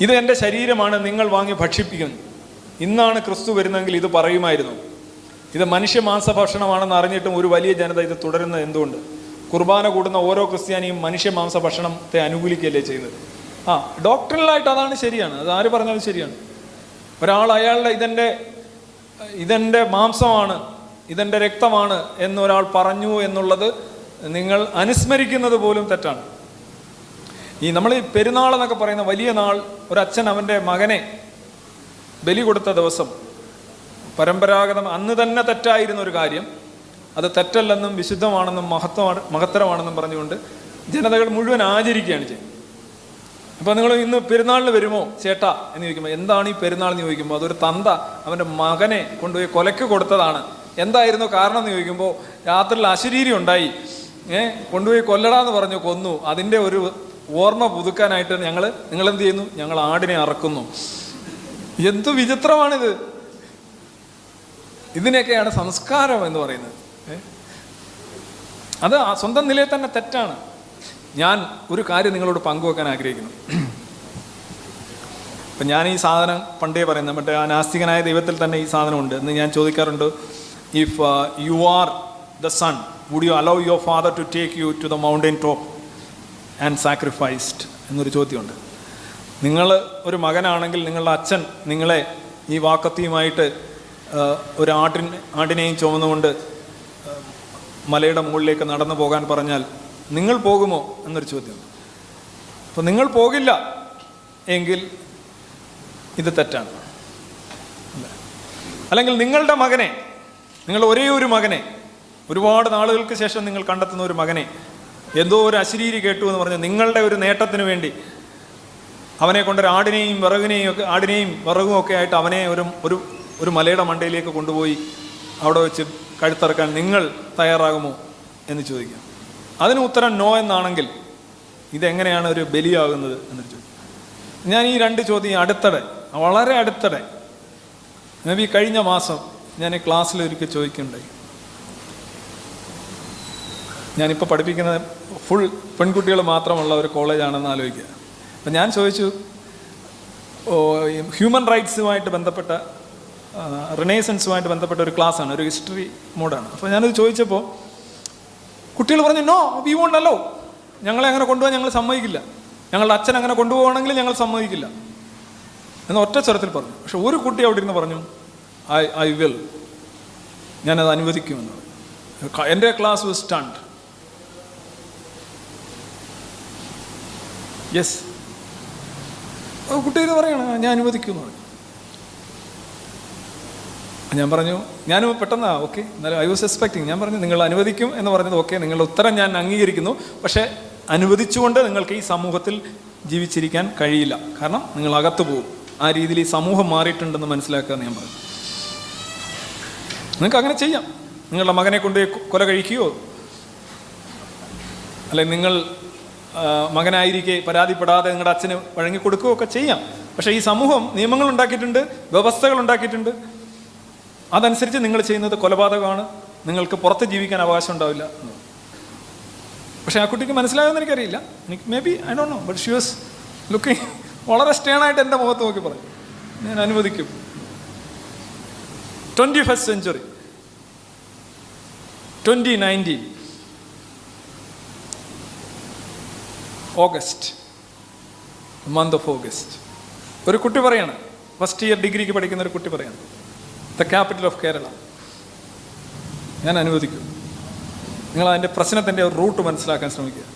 ഇത് എന്റെ ശരീരമാണ് നിങ്ങൾ വാങ്ങി ഭക്ഷിപ്പിക്കുന്നത് ഇന്നാണ് ക്രിസ്തു വരുന്നതെങ്കിൽ ഇത് പറയുമായിരുന്നു. ഇത് മനുഷ്യ മാംസ ഭക്ഷണമാണെന്ന് അറിഞ്ഞിട്ടും ഒരു വലിയ ജനത ഇത് തുടരുന്നത് എന്തുകൊണ്ട്? കുർബാന കൂടുന്ന ഓരോ ക്രിസ്ത്യാനിയും മനുഷ്യ മാംസ ഭക്ഷണത്തെ അനുകൂലിക്കുകയല്ലേ ചെയ്യുന്നത്? ആ ഡോക്ടറിലായിട്ട് അതാണ് ശരിയാണ്. അത് ആര് പറഞ്ഞാലും ശരിയാണ്. ഒരാൾ അയാളുടെ ഇതെന്റെ ഇതെന്റെ മാംസമാണ് ഇതെന്റെ രക്തമാണ് എന്നൊരാൾ പറഞ്ഞു എന്നുള്ളത് നിങ്ങൾ അനുസ്മരിക്കുന്നത് പോലും തെറ്റാണ്. ഈ നമ്മൾ ഈ പെരുന്നാൾ എന്നൊക്കെ പറയുന്ന വലിയ നാൾ ഒരച്ഛൻ അവന്റെ മകനെ ബലി കൊടുത്ത ദിവസം പരമ്പരാഗതം അന്ന് തന്നെ തെറ്റായിരുന്ന ഒരു കാര്യം. അത് തെറ്റല്ലെന്നും വിശുദ്ധമാണെന്നും മഹത്വമാണ് മഹത്തരമാണെന്നും പറഞ്ഞുകൊണ്ട് ജനതകൾ മുഴുവൻ ആചരിക്കുകയാണ് ചെയ്യുന്നത് അപ്പോൾ നിങ്ങൾ ഇന്ന് പെരുന്നാളിന് വരുമോ? ചേട്ടാ എന്ന് ചോദിക്കുമ്പോൾ എന്താണ് ഈ പെരുന്നാൾ എന്ന് ചോദിക്കുമ്പോൾ അതൊരു തന്ത അവന്റെ മകനെ കൊണ്ടുപോയി കൊലക്ക് കൊടുത്തതാണ്. എന്തായിരുന്നു കാരണം എന്ന് ചോദിക്കുമ്പോൾ രാത്രിയിൽ അശരീരി ഉണ്ടായി. ഏഹ് കൊണ്ടുപോയി കൊല്ലടാന്ന് പറഞ്ഞു കൊന്നു. അതിന്റെ ഒരു ഓർമ്മ പുതുക്കാനായിട്ട് ഞങ്ങൾ നിങ്ങൾ എന്ത് ചെയ്യുന്നു? ഞങ്ങൾ ആടിനെ അറക്കുന്നു. എന്തു വിചിത്രമാണിത്. ഇതിനെയൊക്കെയാണ് സംസ്കാരം എന്ന് പറയുന്നത്. അത് സ്വന്തം നിലയിൽ തന്നെ തെറ്റാണ്. ഞാൻ ഒരു കാര്യം നിങ്ങളോട് പങ്കുവെക്കാൻ ആഗ്രഹിക്കുന്നു. അപ്പം ഞാൻ ഈ സാധനം പണ്ടേ പറയുന്നത് മറ്റേ ആ നാസ്തികനായ ദൈവത്തിൽ തന്നെ ഈ സാധനമുണ്ട്. എന്ന് ഞാൻ ചോദിക്കാറുണ്ട്. If you are the son would you allow your father to take you to the mountain top and sacrificed എന്നൊരു ചോദ്യമുണ്ട്. നിങ്ങൾ ഒരു മകനാണെങ്കിൽ നിങ്ങളുടെ അച്ഛൻ നിങ്ങളെ ഈ വാക്കത്തിയുമായിട്ട് ഒരു ആട്ടിൻ ആടിനെയും ചുമന്നുകൊണ്ട് മലയുടെ മുകളിലേക്ക് നടന്നു പോകാൻ പറഞ്ഞാൽ നിങ്ങൾ പോകുമോ എന്നൊരു ചോദ്യം അപ്പോൾ നിങ്ങൾ പോകില്ല എങ്കിൽ ഇത് തെറ്റാണ്. അല്ലേ? അല്ലെങ്കിൽ നിങ്ങളുടെ മകനെ നിങ്ങൾ ഒരേ ഒരു മകനെ ഒരുപാട് നാളുകൾക്ക് ശേഷം നിങ്ങൾ കണ്ടെത്തുന്ന ഒരു മകനെ എന്തോ ഒരു അശരീരി കേട്ടു എന്ന് പറഞ്ഞ്. നിങ്ങളുടെ ഒരു നേട്ടത്തിന് വേണ്ടി. അവനെ കൊണ്ടൊരു ആടിനെയും വിറകിനെയും ഒക്കെ ആടിനെയും വിറകും ഒക്കെ ആയിട്ട് അവനെ ഒരു ഒരു ഒരു മലയുടെ മണ്ടയിലേക്ക് കൊണ്ടുപോയി അവിടെ വെച്ച് കഴുത്തിറക്കാൻ നിങ്ങൾ തയ്യാറാകുമോ എന്ന് ചോദിക്കാം. അതിന് ഉത്തരം നോ എന്നാണെങ്കിൽ ഇതെങ്ങനെയാണ് ഒരു ബലിയാകുന്നത് എന്ന് ചോദ്യം. ഞാൻ ഈ രണ്ട് ചോദ്യം അടുത്തിടെ വളരെ അടുത്തിടെ മേ ബി കഴിഞ്ഞ മാസം ഞാൻ ഈ ക്ലാസ്സിൽ ഒരിക്കൽ ചോദിക്കുന്നുണ്ടായി. ഞാനിപ്പോൾ പഠിപ്പിക്കുന്നത് ഫുൾ പെൺകുട്ടികൾ മാത്രമുള്ള ഒരു കോളേജാണെന്ന് ആലോചിക്കുക. അപ്പം ഞാൻ ചോദിച്ചു ഹ്യൂമൻ റൈറ്റ്സുമായിട്ട് ബന്ധപ്പെട്ട റിനേസൻസുമായിട്ട് ബന്ധപ്പെട്ട ഒരു ക്ലാസ്സാണ് ഒരു ഹിസ്റ്ററി മോഡാണ്. അപ്പോൾ ഞാനത് ചോദിച്ചപ്പോൾ കുട്ടികൾ പറഞ്ഞു നോ വി വോണ്ട് അല്ലോ ഞങ്ങളെ അങ്ങനെ കൊണ്ടുപോകാൻ ഞങ്ങൾ സമ്മതിക്കില്ല. ഞങ്ങളുടെ അച്ഛൻ അങ്ങനെ കൊണ്ടുപോകണമെങ്കിൽ ഞങ്ങൾ സമ്മതിക്കില്ല. എന്ന് ഒറ്റ സ്വരത്തിൽ പറഞ്ഞു. പക്ഷെ ഒരു കുട്ടി അവിടെ ഇരുന്ന് പറഞ്ഞു ഐ ഐ വിൽ. ഞാനത് അനുവദിക്കുമെന്ന്. എന്റെ ക്ലാസ് വാസ് സ്റ്റണ്ട്. യെസ് കുട്ടി എന്ന് പറയണ ഞാൻ അനുവദിക്കുന്നു ഞാൻ പറഞ്ഞു ഞാൻ പെട്ടെന്നാ ഓക്കെ എന്നാലും ഐ വാസ് എക്സ്പെക്ടിങ് ഞാൻ പറഞ്ഞു നിങ്ങൾ അനുവദിക്കും എന്ന് പറഞ്ഞത് ഓക്കെ നിങ്ങളുടെ ഉത്തരം ഞാൻ അംഗീകരിക്കുന്നു. പക്ഷേ അനുവദിച്ചുകൊണ്ട് നിങ്ങൾക്ക് ഈ സമൂഹത്തിൽ ജീവിച്ചിരിക്കാൻ കഴിയില്ല. കാരണം നിങ്ങൾ അകത്ത് പോകും. ആ രീതിയിൽ ഈ സമൂഹം മാറിയിട്ടുണ്ടെന്ന് മനസ്സിലാക്കുക ഞാൻ പറഞ്ഞു. നിങ്ങൾക്ക് അങ്ങനെ ചെയ്യാം. നിങ്ങളുടെ മകനെ കൊണ്ട് കൊല കഴിക്കുകയോ അല്ലെ നിങ്ങൾ മകനായിരിക്കെ പരാതിപ്പെടാതെ നിങ്ങളുടെ അച്ഛന് വഴങ്ങിക്കൊടുക്കുകയൊക്കെ ചെയ്യാം. പക്ഷേ ഈ സമൂഹം നിയമങ്ങൾ ഉണ്ടാക്കിയിട്ടുണ്ട് വ്യവസ്ഥകൾ ഉണ്ടാക്കിയിട്ടുണ്ട്. അതനുസരിച്ച് നിങ്ങൾ ചെയ്യുന്നത് കൊലപാതകമാണ്. നിങ്ങൾക്ക് പുറത്ത് ജീവിക്കാൻ അവകാശം ഉണ്ടാവില്ല. പക്ഷെ ആ കുട്ടിക്ക് മനസ്സിലാകുമെന്ന് എനിക്കറിയില്ല. എനിക്ക് may be I don't know but she was looking വളരെ സ്റ്റേണായിട്ട് എന്റെ മുഖത്ത് നോക്കി പറഞ്ഞു. ഞാൻ അനുവദിക്കും. Twenty first century twenty nineteen August month of August ഒരു കുട്ടി പറയാണ് ഫസ്റ്റ് ഇയർ ഡിഗ്രിക്ക് പഠിക്കുന്ന ഒരു കുട്ടി പറയാണ് ദ ക്യാപിറ്റൽ ഓഫ് കേരള ഞാൻ അനുവദിക്കും. നിങ്ങൾ അതിന്റെ പ്രശ്നത്തിന്റെ റൂട്ട് മനസ്സിലാക്കാൻ ശ്രമിക്കുക.